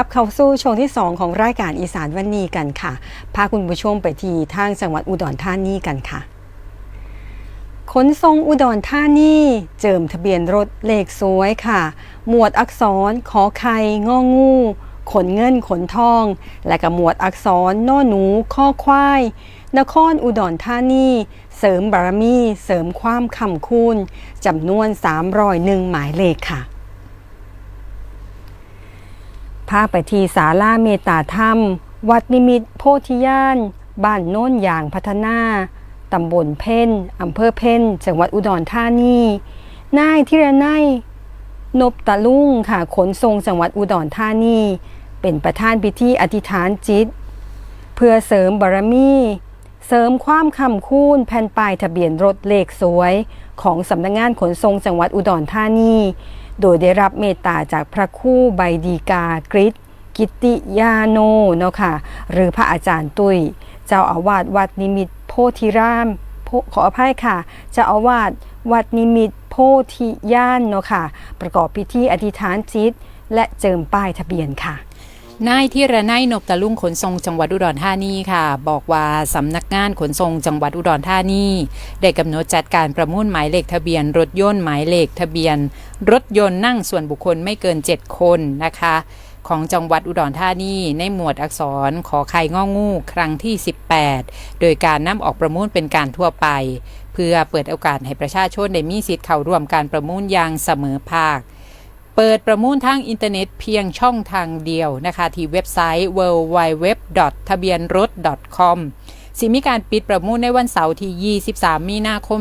รับเข้าสู่ช่วงที่ 2 ของรายการอีสานวันนี้กันค่ะ พาคุณผู้ชมไปที่ทางจังหวัดอุดรธานีกันค่ะขนส่งอุดรธานีเจิมทะเบียนรถเลขสวยค่ะ หมวดอักษรขอไข่งองูขนเงินขนทอง และกับหมวดอักษรน่อหนูข้อควาย นครอุดรธานีเสริมบารมี เสริมความคำคูณจำนวน 301 หมายเลขค่ะ พาไปที่ศาลาเมตตาธรรม วัดนิมิตโพธิญาณ บ้านโน้นยางพัฒนา ตำบลเพ่นอำเภอเพ่น จังหวัดอุดรธานี นายธิรนัยนบตะลุงค่ะ ขนส่งจังหวัดอุดรธานี เป็นประธานพิธีอธิษฐานจิต เพื่อเสริมบารมี เสริมความคำคูณแผ่นป้ายทะเบียนรถเลขสวย ของสำนักงงานขนส่งจังหวัดอุดรธานี โดยได้รับเมตตาจากพระคู่ใบดีกากริชกิติยาโนเนาะค่ะหรือพระอาจารย์ตุ้ย เจ้าอาวาสวัดนิมิตโพธิรามขออภัยค่ะ เจ้าอาวาสวัดนิมิตโพธิญาณเนาะค่ะ ประกอบพิธีอธิษฐานจิต และเจิมป้ายทะเบียนค่ะ นายที่ระไนยนบตะลุงขนส่งจังหวัดอุดรธานีค่ะ บอกว่าสำนักงานขนส่งจังหวัดอุดรธานีได้กำหนดจัดการประมูลหมายเลขทะเบียน รถยนต์หมายเลขทะเบียน รถยนต์นั่งส่วนบุคคลไม่เกิน 7 คนนะคะ ของจังหวัดอุดรธานีในหมวดอักษรขอไข่งองู ครั้งที่ 18 โดยการนำออกประมูลเป็นการทั่วไป เพื่อเปิดโอกาสให้ประชาชนได้มีสิทธิ์เข้าร่วมการประมูลอย่างเสมอภาค เปิดประมูลทางอินเทอร์เน็ตเพียงช่องทางเดียวนะคะที่เว็บไซต์ www ทะเบียนรถ .com สิมีการปิดประมูลในวันเสาร์ที่ 23 มีนาคม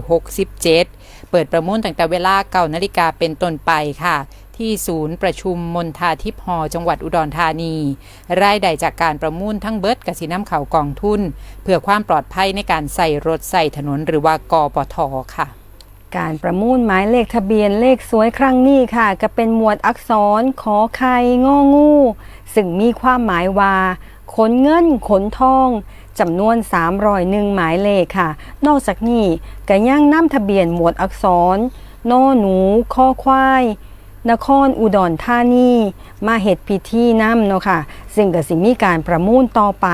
2567 เปิดประมูลตั้งแต่เวลา9นาฬิกาเป็นต้นไปค่ะ ที่ศูนย์ประชุมมนทาทิพย์หอจังหวัดอุดรธานี รายได้จากการประมูลทั้งเบิร์ดกสิน้ำเขากองทุน เพื่อความปลอดภัยในการใส่รถใส่ถนนหรือว่ากปทค่ะ การประมูลหมายเลขทะเบียนเลขสวยครั้งนี้ค่ะ ก็เป็นหมวดอักษรขอไข่งองู ซึ่งมีความหมายว่าขนเงินขนทองจำนวน301หมายเลขค่ะ นอกจากนี้ก็ยังนำทะเบียนหมวดอักษรนอหนูข้อควายนครอุดรธานีมาเหตุพิธีน้ำเนาะค่ะ ซึ่งก็สิมีการประมูลต่อไป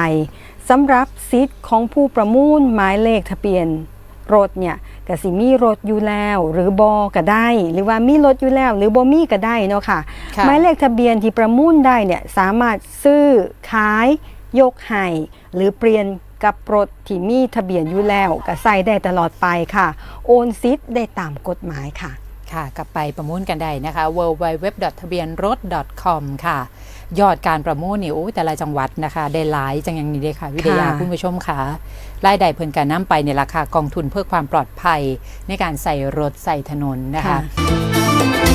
สำหรับสิทธิ์ของผู้ประมูลหมายเลขทะเบียนรถเนี่ย ก็สิมีรถอยู่แล้ว หรือบอก็ได้ หรือว่ามีรถอยู่แล้ว หรือบ่มีก็ได้เนาะค่ะค่ะหมายเลขทะเบียนที่ประมูลได้เนี่ยสามารถซื้อขายยกให้หรือเปลี่ยนกับรถที่มีทะเบียนอยู่แล้วก็ใส่ได้ตลอดไปค่ะ โอนสิทธิ์ได้ตามกฎหมายค่ะ ค่ะ กลับไปประมูลกันได้นะคะ w w w ทะเบียนรถ .com ค่ะ ยอดการประมูลนี่โอ้ยแต่ละจังหวัดนะคะ ได้หลายจังอย่างนี้เลยค่ะ วิทยาค่ะคุณผู้ชมค่ะรายได้เพิ่นการนำไปในราคากองทุนเพื่อความปลอดภัยในการใส่รถใส่ถนนนะคะค่ะ